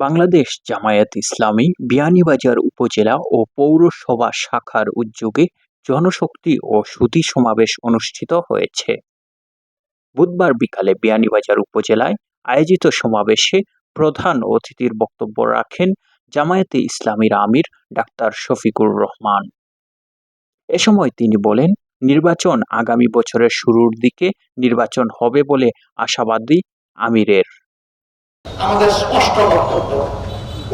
বাংলাদেশ জামায়াত ইসলামী বিয়ানীবাজার উপজেলা ও পৌরসভা শাখার উদ্যোগে জনশক্তি ও সুধী সমাবেশ অনুষ্ঠিত হয়েছে। বুধবার বিকালে বিয়ানীবাজার উপজেলায় আয়োজিত সমাবেশে প্রধান অতিথির বক্তব্য রাখেন জামায়াতে ইসলামীর আমির ডাক্তার শফিকুর রহমান। এ সময় তিনি বলেন, নির্বাচন আগামী বছরের শুরুর দিকে নির্বাচন হবে বলে আশাবাদী আমিরের আমাদের স্পষ্ট বক্তব্য,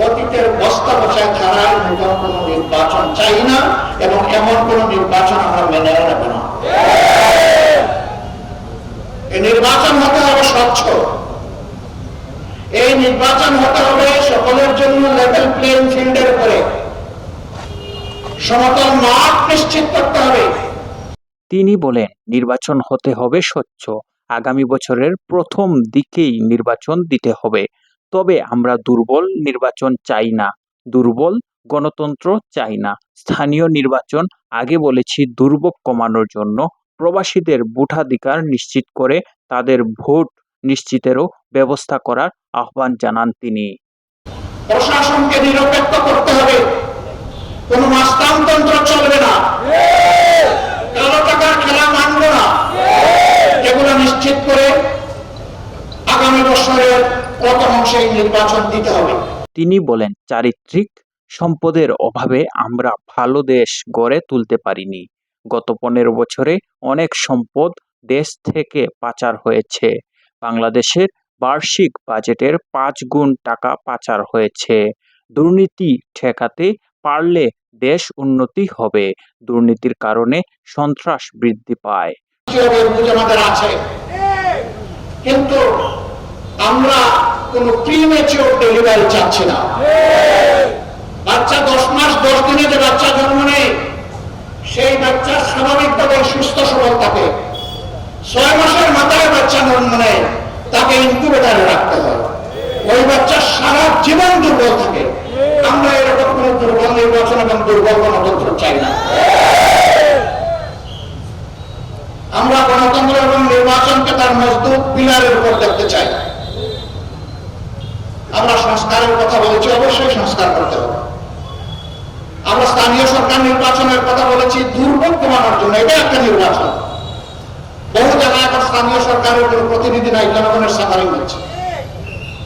অতীতের বস্তা বসায় ছাড়াই নতুন কোন নির্বাচন চাই না এবং এমন কোন নির্বাচন আমরা মেনে নেব না। নির্বাচন হতে হবে স্বচ্ছ। এই নির্বাচন হতে হবে সকলের জন্য লেভেল প্লেইং ফিল্ডের উপরে। সমতল মাঠ নিশ্চিত করতে হবে। তিনি বলেন, নির্বাচন হতে হবে স্বচ্ছ। আগামী বছরের প্রথম দিকেই নির্বাচন দিতে হবে। তবে আমরা দুর্বল নির্বাচন চাই না। দুর্বল গণতন্ত্র চাই না। স্থানীয় নির্বাচন আগে বলেছি দুর্ভোগ কমানোর জন্য। প্রবাসীদের ভোটাধিকার নিশ্চিত করে তাদের ভোট নিশ্চিতেরও ব্যবস্থা করার আহ্বান জানান তিনি। প্রশাসনকে নিরপেক্ষ করতে হবে। কোন মাস্তানতন্ত্র চলবে না। কালো টাকার খেলা মানব না। এগুলো নিশ্চিত করে আগামী বছরের প্রথম অংশে নির্বাচন দিতে হবে। তিনি বলেন চারিত্রিক সম্পদের অভাবে আমরা ভালো দেশ গড়ে তুলতে পারিনি। গত পনেরো বছরে অনেক সম্পদ দেশ থেকে পাচার হয়েছে। বাংলাদেশের বার্ষিক বাজেটের পাঁচ গুণ টাকা পাচার হয়েছে। দুর্নীতি ঠেকাতে পারলে দেশ উন্নতি হবে। দুর্নীতির কারণে সন্ত্রাস বৃদ্ধি পায়। আছে? কিন্তু আমরা কোন প্রিমেচিওর ডেলিভারি চাচ্ছি না। বাচ্চা দশ মাস, দশ দিনে যে বাচ্চা জন্ম নেয়, সেই বাচ্চা স্বাভাবিকভাবে সুস্থ সবল থাকে। ছয় মাসের মাথায় বাচ্চা জন্ম নেয়, তাকে ইনকিউবেটারে রাখতে হয়। ওই বাচ্চা সারা জীবন দুর্বল থাকে। আমরা এরকম কোন দুর্বল নির্বাচন এবং দুর্বল গণতন্ত্র চাই না। আমরা গণতন্ত্র এবং নির্বাচনকে তার মজবুত পিলারের উপর দেখতে চাই। আমরা সংস্কারের কথা বলেছি, অবশ্যই সংস্কার করতে হবে। আমরা স্থানীয় সরকার নির্বাচনের কথা বলেছি, দুর্ভোগ কমানোর জন্য এটা একটা নির্বাচন। বহু জায়গায় এখন স্থানীয় সরকারের কোনো প্রতিনিধি নাই, জনগণের সাফারিং হচ্ছে।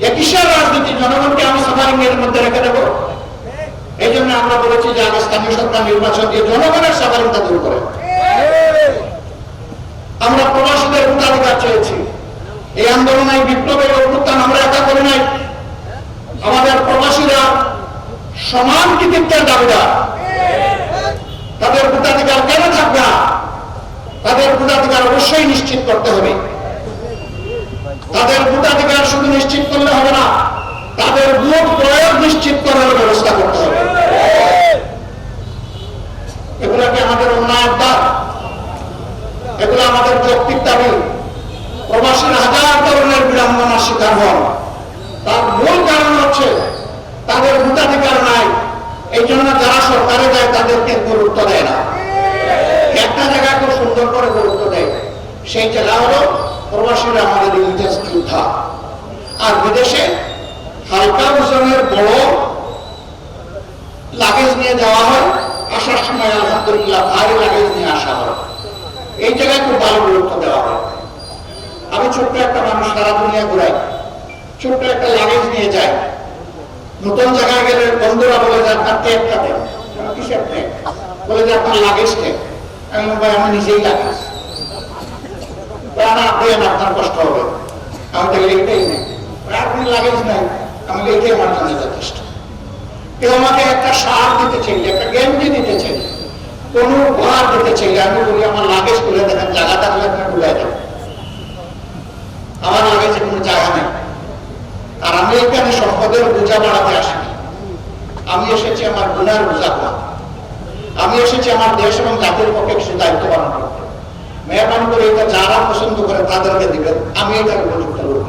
এ কিসের রাজনীতি? জনগণকে আমি সাফারিং এর মধ্যে রেখে দেবো? এই জন্য আমরা বলেছি যে আগে স্থানীয় সরকার নির্বাচন দিয়ে জনগণের সাফারিংটা দূর করে। আমরা প্রবাসীদের ভোটাধিকার চেয়েছি। এই আন্দোলন বিপ্লবের অভ্যুত্থান আমরা একা করি নাই। আমাদের প্রবাসীরা সমান কৃতিত্বের দাবিদার। তাদের ভোটাধিকার কেন থাকবে না? তাদের ভোটাধিকার অবশ্যই নিশ্চিত করতে হবে। তাদের ভোটাধিকার শুধু নিশ্চিত করলে হবে না, তাদের ভোট প্রয়োগ নিশ্চিত করার ব্যবস্থা করতে হবে। এগুলা কি আমাদের অন্যায়ের দাব এগুলো আমাদের যৌক্তিক দাবি? প্রবাসীর হাজার ধরনের বিড়ম্বনার শিকার হন তার মূল কারণ হচ্ছে তাদের ভোটাধিকার নাই। এই জন্য যারা সরকারে যায়, তাদেরকে গুরুত্ব দেয় না। একটা জায়গা খুব সুন্দর করে গুরুত্ব দেয়, সেই জায়গা হলো প্রবাসীরা আমাদের ইন্টারেস যোদ্ধা। আর বিদেশে হালকা ওজনের বড় লাগেজ নিয়ে যাওয়া হয়। আসার সময় আলহামদুলিল্লাহ, ভারী লাগেজ নিয়ে আসা হয়। এই জায়গায় খুব ভালো গুরুত্ব দেওয়া হয়। আমি ছোট্ট একটা মানুষ সারা দুনিয়া ঘুরাই। ছোট্ট একটা লাগেজ নিয়ে যায় নতুন জায়গায় গেলে বন্ধুরা বলে যে আপনার ট্যাগটা দেন। বলে যে আপনার লাগেজ আমি ভাই আমি নিজেই লাগেজ আপনার কষ্ট হবে। আমি তাহলে এইটাই নেই। আপনি লাগেজ নাই। আমি বলি, এইটাই আমার জন্য যথেষ্ট। কেউ আমাকে একটা সার দিতে চাইলে একটা গেঞ্জি দিতে চাইলে কোন উপহার দিতে চাইলে আমি বলি আমার লাগেজ খুলে দেখেন জায়গা থাকলে আপনি খুলে দেন লাগেজে কোনো জায়গা নেই। আর আমি এখানে সম্পদের বোঝা বাড়াতে আসিনি। আমি এসেছি আমার গুণার বোঝা করা আমি এসেছি আমার দেশ এবং জাতির পক্ষে কিছু দায়িত্ব পালন করতে। মেহরবানি করে এটা যারা পছন্দ করে তাদেরকে দিবেন। আমি এটাকে উপযুক্ত লোক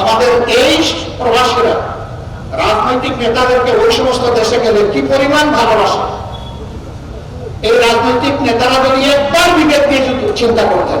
আমাদের এই প্রবাসীরা, রাজনৈতিক নেতাদেরকে ওই সমস্ত দেশে গেলে কি পরিমাণ ভালোবাসে? এই রাজনৈতিক নেতারা যদি একবার বিবেক যদি চিন্তা করতেন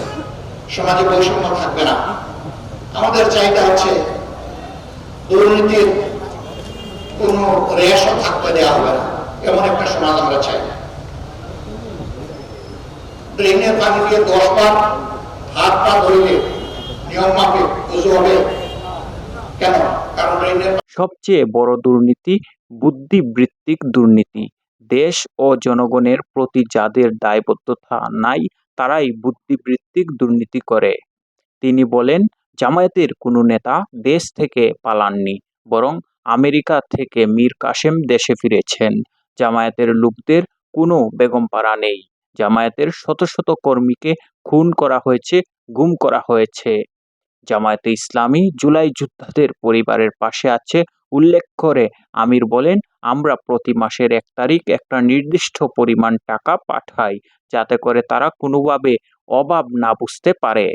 সমাজে বৈষম্য থাকবে না। আমাদের চাহিদা হচ্ছে দুর্নীতির কোন রেশও থাকতে দেওয়া হবে না, এমন একটা সমাজ আমরা চাই। ড্রেনের পানি দিয়ে দশ বার হাত পা ধরিলে নিয়ম মাফিক উজু হবে। কেন? কারণ ড্রেনের সবচেয়ে বড় দুর্নীতি বুদ্ধিবৃত্তিক দুর্নীতি। দেশ ও জনগণের প্রতি যাদের দায়বদ্ধতা নাই তারাই বুদ্ধিবৃত্তিক দুর্নীতি করে। তিনি বলেন, জামায়াতের কোনো নেতা দেশ থেকে পালাননি, বরং আমেরিকা থেকে মীর কাসেম দেশে ফিরেছেন। জামায়াতের লোকদের কোনো বেগমপাড়া নেই। জামায়াতের শত শত কর্মীকে খুন করা হয়েছে, গুম করা হয়েছে। জামায়াতে ইসলামী জুলাই যোদ্ধাদের পরিবারের পাশে আছে। উল্লেখ করে আমির বলেন, আমরা প্রতি মাসের এক তারিখ একটা নির্দিষ্ট পরিমাণ টাকা পাঠাই, যাতে করে তারা কোনোভাবে অভাব না বুঝতে পারে।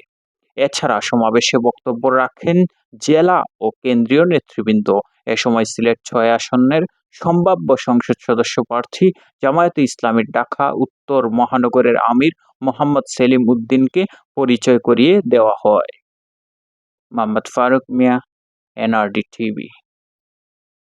এছাড়া সমাবেশে বক্তব্য রাখেন জেলা ও কেন্দ্রীয় নেতৃবৃন্দ। এ সময় সিলেট ছয় আসনের সম্ভাব্য সংসদ সদস্য প্রার্থী জামায়াতে ইসলামীর ঢাকা, উত্তর মহানগরের আমির মোহাম্মদ সেলিম উদ্দিনকে পরিচয় করিয়ে দেওয়া হয়। Mohammad Faruk Mia, NRD TV.